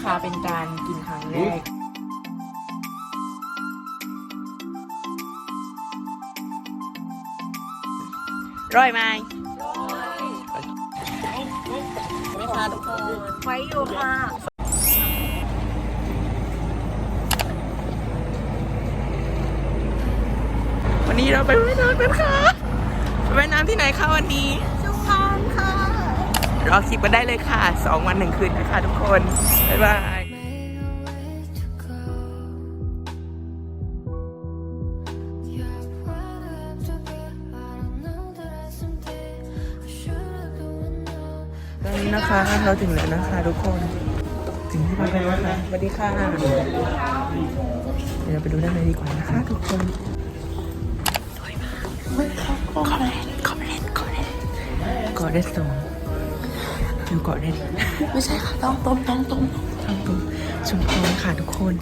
นะคะเป็นการกินครั้งแรกร้อยไหมไม่ค่ะทุกคนไว้อยู่ค่ะวันนี้เราไปว่ายน้ำกันค่ะไปว่ายน้ำที่ไหนคะวันนี้ชุมพรค่ะ รอคลิปกันได้เลยค่ะสองวันหนึ่งคืนนะคะทุกคน บ๊ายบายตอนนี้นะคะเราถึงแล้วนะคะทุกคน ถึงที่พักแล้วนะคะสวัสดีค่ะ เดี๋ยวเราไปดูด้านในดีกว่านะคะทุกคนสวยมากขอเล่นขอเล่นขอเล่นเกาะเรสโซนอ ยู่เกาะเรสไม่ใช่ค่ะต้องต้มต้องต้มต้องต้มชุมพรค่ะทุกคน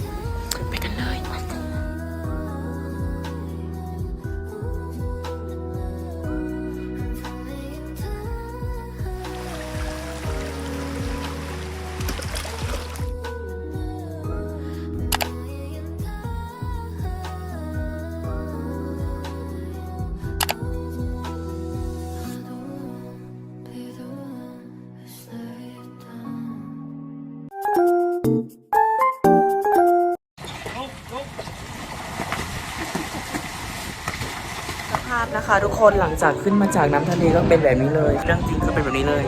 าพนะคะ ทุกคนหลังจากขึ้นมาจากน้ำทะเลก็เป็นแบบนี้เลยเรื่องจริงคือเป็นแบบนี้เลย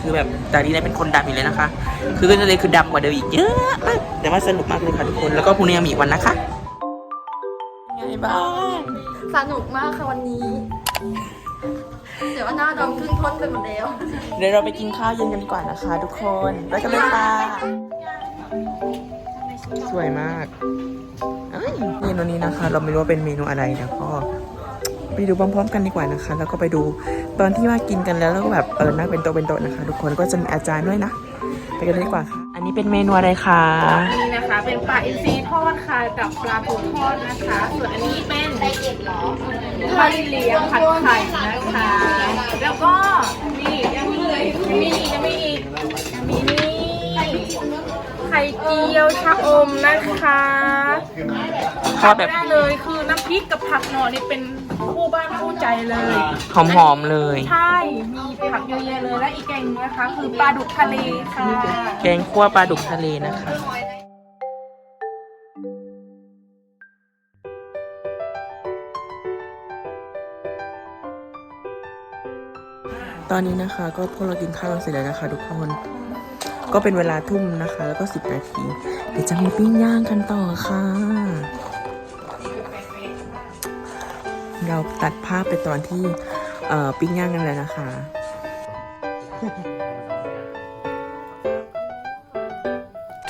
คือแบบแต่ดีนายเป็นคนดำอยู่เลยนะคะ คือขึ้นทะเลคือดำกว่าเดิมอีกเยอะมากแต่ว่าสนุกมากเลยค่ะทุกคนแล้วก็พรุ่งนี้ยังมีอีกวันนะคะไงบ้างสนุกมากค่ะวันนี้เดี๋ยวว่าหน้าดำครึ่งท่อนไปหมดแล้ว เดี๋ยวเราไปกินข้าวเย็นกันดีกว่านะคะ ทุกคนไปกันเลยค่ะ สวยมาก เมนูนี้นะคะ เราไม่รู้ว่าเป็นเมนูอะไรเดี๋ยวก็ไปดูพร้อมๆกันดีกว่านะคะ แล้วก็ไปดูตอนที่ว่ากินกันแล้วแล้วก็แบบเออนั่งเป็นโต๊ะเป็นโต๊ะนะคะ ทุกคนก็จะมีอาจารย์ด้วยนะไปกันเลยดีกว่าค่ะ อันนี้เป็นเมนูอะไรคะนี่นะคะ เป็นปลาอินทรีทอดค่ะกับปลาปูทอดนะคะ ส่วนอันนี้เป็นไส้เอ็ดหรอปลาลิเลียงผัดไข่นะคะ แล้วก็นี่ยังมียังมีอีกยังมีอีกยังมีนี่ไข่เจียวชะอมนะคะทอดแบบได้เลยคือน้ำพริกกับผักหน่อนี่เป็นคู่บ้านคู่ใจเลย หอมๆเลย ใช่ มีผักเยอะแยะเลยและอีกแกงนึงนะคะ คือปลาดุกทะเลค่ะแกงคั่วปลาดุกทะเลนะคะ ตอนนี้นะคะ ก็พวกเรากินข้าวกันเสร็จแล้วนะคะ ทุกคน ก็เป็นเวลาทุ่มนะคะ แล้วก็สิบนาที เดี๋ยวจะมีปิ้งย่างกันต่อค่ะ เราตัดภาพไปตอนที่เอ่อปิ้งย่างกันแล้วนะคะ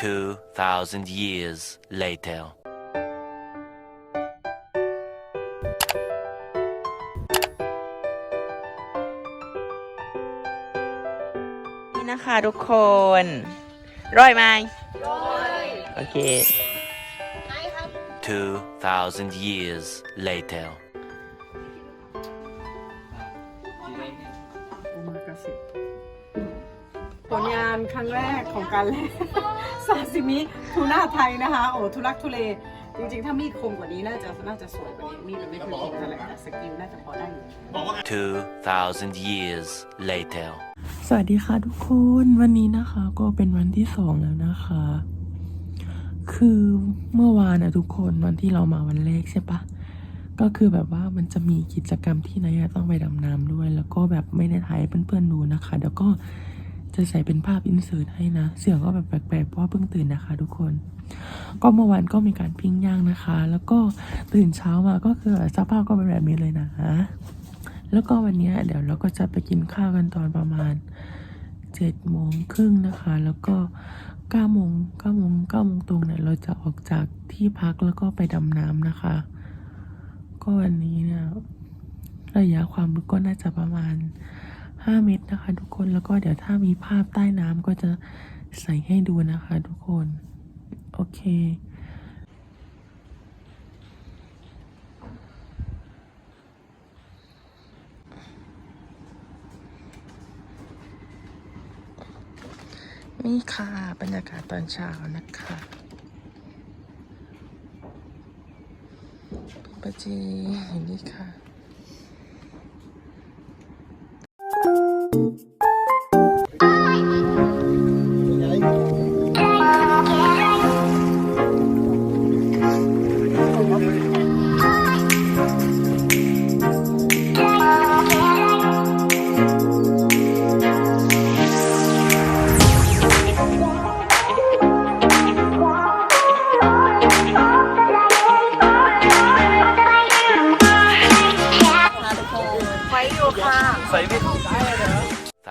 Two thousand years later. นี่นะคะทุกคนร้อยไหมร้อยโอเค Two thousand years later. ผลงานครั้งแรกของการเล่น ซาซิมิทูน่าไทยนะคะ โอ้ทุลักทุเล จริงๆ ถ้ามีดคมกว่านี้น่าจะน่าจะสวยกว่านี้ มีดมันไม่ค่อยคมเท่าไหร่แต่สกิลน่าจะพอได้อยู่ Two thousand years later. สวัสดีค่ะทุกคนวันนี้นะคะก็เป็นวันที่สองแล้วนะคะ คือเมื่อวานนะทุกคนวันที่เรามาวันแรกใช่ปะก็คือแบบว่ามันจะมีกิจกรรมที่นายต้องไปดำน้ำด้วย แล้วก็แบบไม่ได้ถ่ายให้เพื่อนๆดูนะคะเดี๋ยวก็จะใส่เป็นภาพอินเสิร์ตให้นะ เสียงก็แบบแปลกๆเพราะเพิ่งตื่นนะคะ ทุกคน ก็เมื่อวานก็มีการปิ้งย่างนะคะ แล้วก็ตื่นเช้ามาก็คือสภาพก็เป็นแบบนี้เลยนะ แล้วก็วันนี้เดี๋ยวเราก็จะไปกินข้าวกันตอนประมาณเจ็ดโมงครึ่งนะคะ แล้วก็เก้าโมงเก้าโมงเก้าโมงตรงเนี่ยเราจะออกจากที่พักแล้วก็ไปดำน้ำนะคะ ก็วันนี้เนี่ยระยะความลึกก็น่าจะประมาณห้าเมตรนะคะ ทุกคนแล้วก็เดี๋ยวถ้ามีภาพใต้น้ำก็จะใส่ให้ดูนะคะ ทุกคน โอเค นี่ค่ะบรรยากาศตอนเช้านะคะปีปจีนี่ค่ะ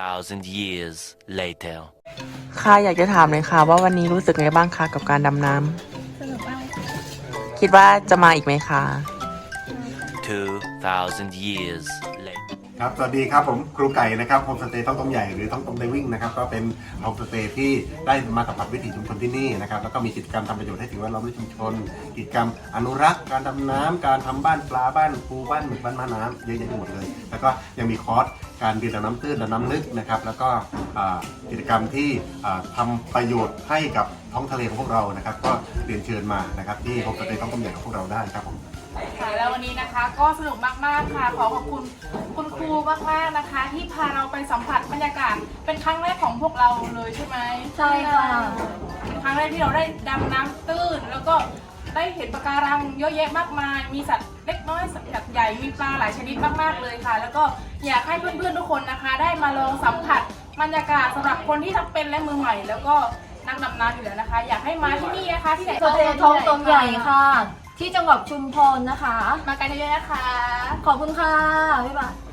Thousand years later. ค่ะอยากจะถามเลยค่ะ ว่าวันนี้รู้สึกไงบ้างคะกับการดำน้ำสนุกมากคิดว่าจะมาอีกไหมคะ Two thousand years later. ครับ สวัสดีครับผมครูไก่นะครับโฮมสเตย์ท้องต้มใหญ่หรือท้องต้มไดวิ่งนะครับก็เป็นโฮมสเตย์ที่ได้มาสัมผัสวิถีชุมชนที่นี่นะครับแล้วก็มีกิจกรรมทำประโยชน์ให้สิ่งแวดล้อมในชุมชน กิจกรรมอนุรักษ์การดำน้ำการทำบ้านปลาบ้านปูบ้านหมึกบ้านม้าน้ำเยอะแยะไปหมดเลย แล้วก็ยังมีคอร์สการเรียนดำน้ำตื้นดำน้ำลึกนะครับแล้วก็อ่ากิจกรรมที่อ่าทำประโยชน์ให้กับท้องทะเลของพวกเรานะครับก็เรียนเชิญมานะครับที่โฮมสเตย์ท้องต้มใหญ่ของพวกเราได้ครับผม ค่ะแล้ววันนี้นะคะก็สนุกมากๆค่ะ ขอขอบคุณคุณครูมากๆนะคะ ที่พาเราไปสัมผัสบรรยากาศเป็นครั้งแรกของพวกเราเลยใช่ไหมใช่ค่ะ เป็นครั้งแรกที่เราได้ดำน้ำตื้น แล้วก็ได้เห็นปะการังเยอะแยะมากมาย มีสัตว์เล็กน้อยสัตว์ใหญ่มีปลาหลายชนิดมากๆเลยค่ะ แล้วก็อยากให้เพื่อนๆทุกคนนะคะ ได้มาลองสัมผัสบรรยากาศสำหรับคนที่ทั้งเป็นและมือใหม่ แล้วก็นักดำน้ำอยู่แล้วนะคะ อยากให้มาที่นี่นะคะที่ไหน สเตย์ท้องตมใหญ่ค่ะ ที่จังหวัดชุมพรนะคะ มากันเยอะๆนะคะ ขอบคุณค่ะบ๊ายบาย